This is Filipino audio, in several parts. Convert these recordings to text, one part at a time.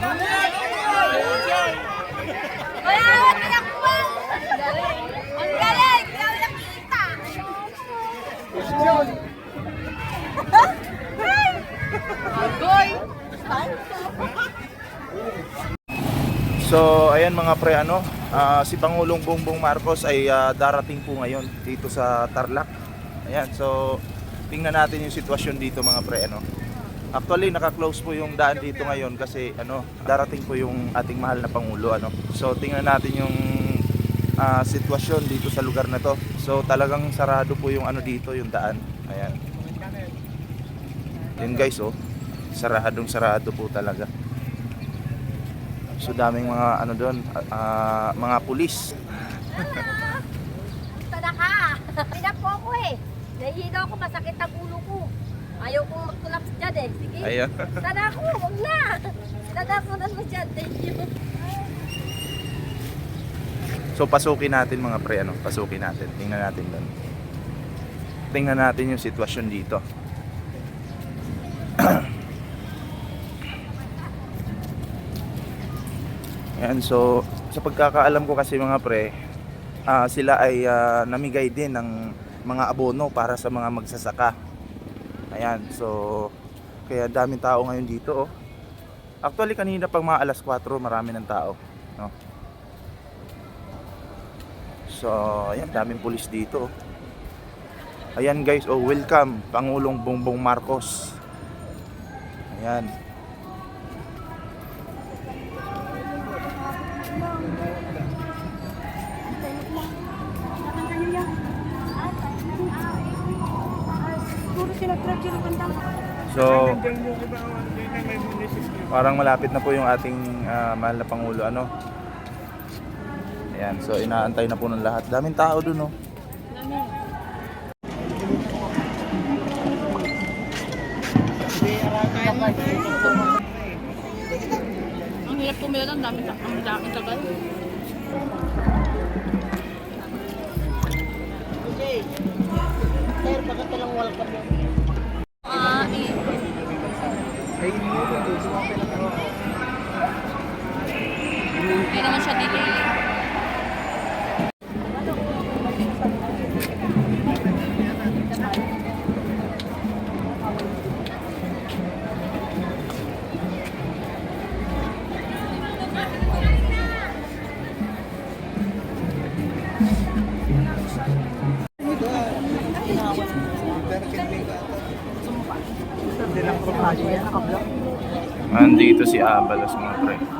Wala akong pinakbuhan! Ang galing! Hindi ako nakita! So, ayan mga pre, ano, ah, si Pangulong Bongbong Marcos ay ah, darating po ngayon dito sa Tarlac. Ayan, so tingnan natin yung sitwasyon dito mga pre, ano. Actually, naka-close po yung daan dito ngayon kasi ano, darating po yung ating mahal na Pangulo, ano. So, tingnan natin yung ah, sitwasyon dito sa lugar na to. So, talagang sarado po yung ano dito, yung daan. Ayan. Yun guys, oh. Saradong sarado po talaga. So daming mga ano doon, ah, mga pulis. Tada ka! Pinapo ko eh! Nahihilo ako, masakit ang ulo ko. Ayaw kong mag-collapse dyan eh. Sige. Ayan. Tada ko, huwag na! Tada ko na mo dyan. Thank you. So pasukin natin mga pre, ano, pasukin natin. Tingnan natin doon. Tingnan natin yung sitwasyon dito. Ayan, so sa pagkakaalam ko kasi mga pre, ah, sila ay ah, namigay din ng mga abono para sa mga magsasaka. Ayan, so kaya daming tao ngayon dito oh. Actually kanina pang mga alas 4 marami ng tao, no? So, ayan, daming pulis dito. oh. Ayan guys, oh welcome Pangulong Bongbong Marcos. Ayan. So, parang malapit na po yung ating ah, mahal na Pangulo, ano? Ayan, so inaantay na po ng lahat. Daming tao dun, oh. Ang hirap pumila ng dami ang dami tagal. Ah, Hindi naman siya delay. Nandito si Abalos mga pre.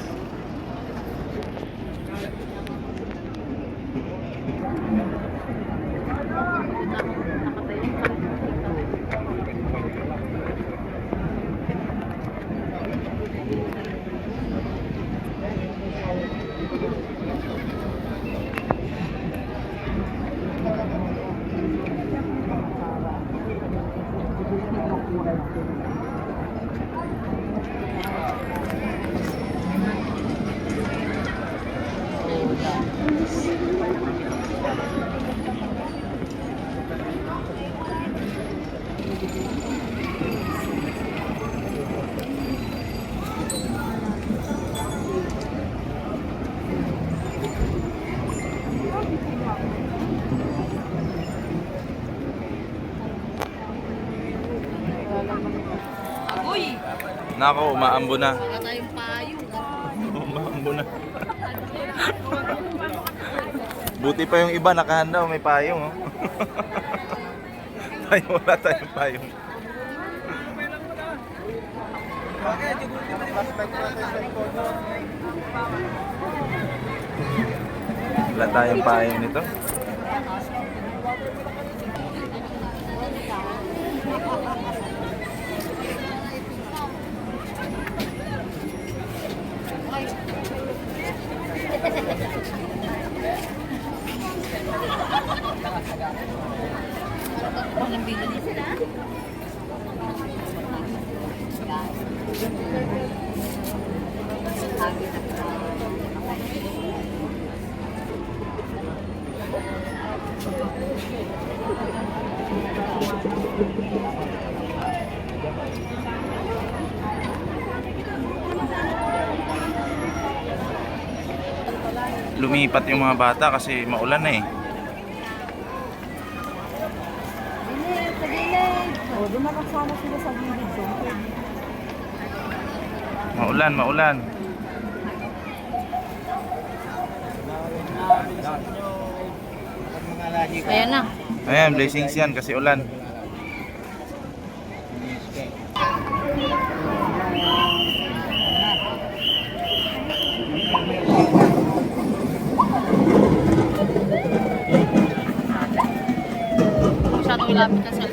Nako, umaambo na. Wala tayong payo. Umaambo na. Buti pa yung iba nakahanda, oh, may payong. Oh. Tayo wala tayong payong. Wala tayong payong nito. Walang. Lumipat yung mga bata kasi maulan na eh. O, doon na kasama sila sa gilid. So, Maulan, maulan. Ayan na. Ayan, blessings yan kasi ulan. Masyadong ilapit ang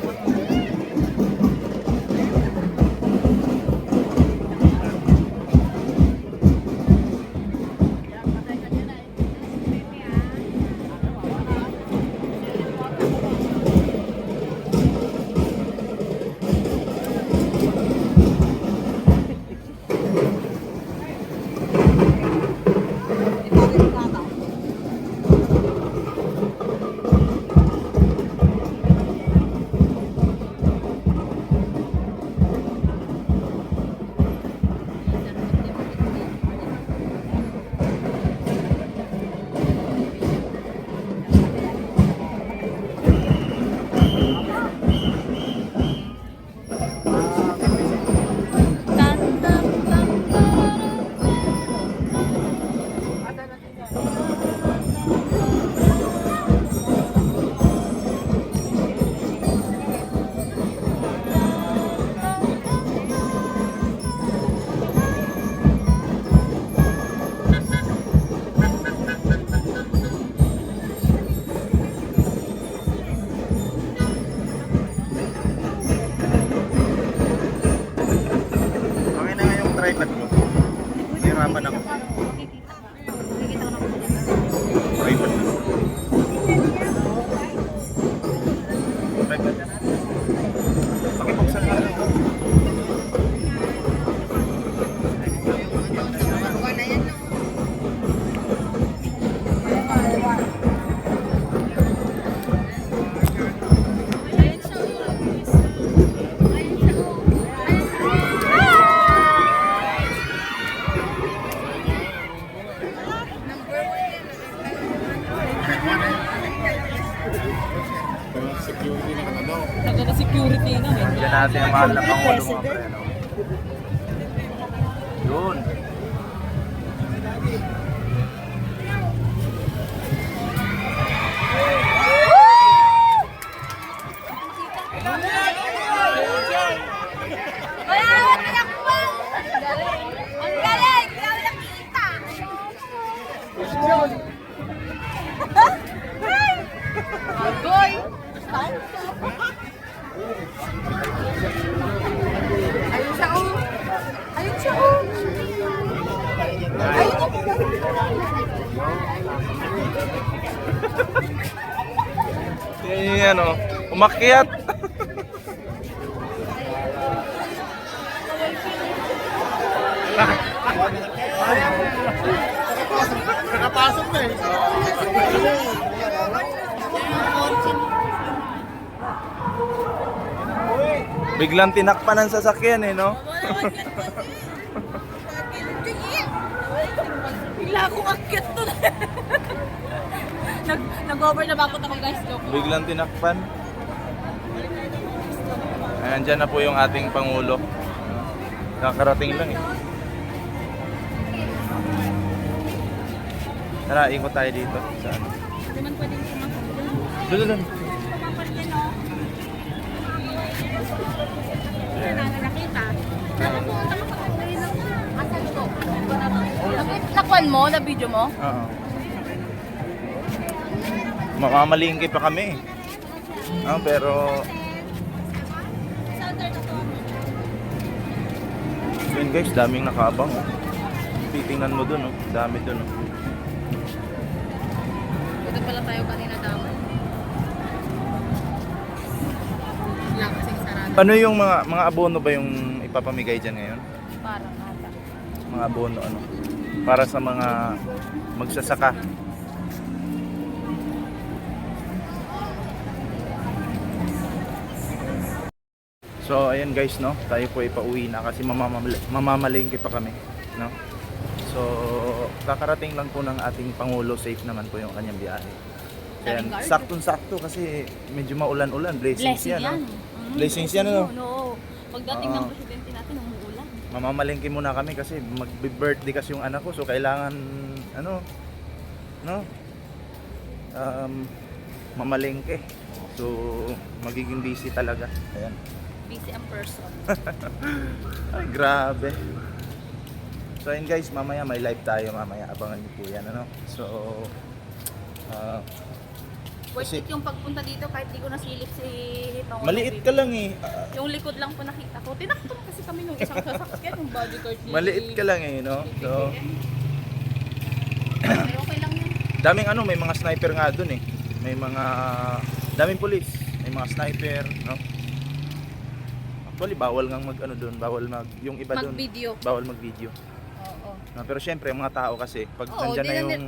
打电话我都不 Yan ano, umakyat. Nakapasok na eh. Biglang tinakpan ang sasakyan eh, no? Bigla akong akyat doon. Nag, nag-over na bakot ako guys. Joke. Biglang tinakpan. Ayan, dyan na po yung ating Pangulo. Kakarating lang eh. Tara, ikot tayo dito. Sa ano? Hindi man pwedeng sumakot. Doon, doon. Kapapal yan, oh. Hindi na Mamamalingki pa kami. Ah, pero yun guys, daming nakaabang. Oh. Titingnan mo dun, oh. dami dun. Oh. Dito pala tayo kanina dapat. Wala kasing sarado. Ano yung mga mga abono ba yung ipapamigay diyan ngayon? Parang ata. Mga abono ano? Para sa mga magsasaka. So ayan guys no, tayo po ipauwi na kasi mamamal- mamamalingki pa kami, no? So kakarating lang po ng ating pangulo, safe naman po yung kanyang biyahe. Guard. saktong-sakto kasi medyo maulan-ulan, blessings Blessing yan. yan. no? Mm, Blessings yan, ano? No. Pagdating ng Oo. presidente natin, umuulan. mamamalingki muna kami kasi magbe-birthday kasi yung anak ko so kailangan ano no um, mamalingki so magiging busy talaga ayan Busy ang person. ay grabe so ayun guys mamaya may live tayo mamaya abangan niyo po yan ano so ah, Worth Kasi- it yung pagpunta dito kahit di ko nasilip si Pangulo. maliit ka lang eh Ah, Yung likod lang po nakita ko. Tinakton kasi kami nung isang sasakyan, yung bodyguard ni... maliit ka lang eh no so Pero okay lang yun. daming ano, may mga sniper nga doon eh. May mga daming pulis, may mga sniper, no? Actually bawal ngang mag ano doon, bawal mag yung iba doon, Mag-video. bawal mag-video. Oo. No, pero syempre yung mga tao kasi pag Oo, nandiyan di na na yung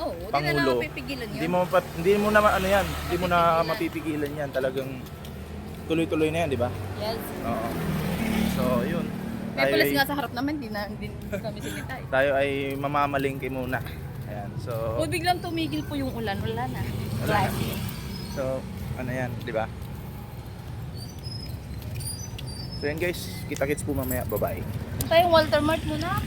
Oo, di na Pangulo. lang mapipigilan yun. hindi mo pa, hindi mo na ma- ano yan, hindi mo na mapipigilan yan, talagang tuloy-tuloy na yan, di ba? Yes. Oo. So, yun. Pulis ay, nga sa harap namin, di na di kami sinita eh. tayo ay mamamalingki muna. Ayan. So, O biglang tumigil po yung ulan, wala na. Wala na. So, ano yan, di ba? So yan guys, kita-kits po mamaya, bye-bye. Tayong Walter Mart muna.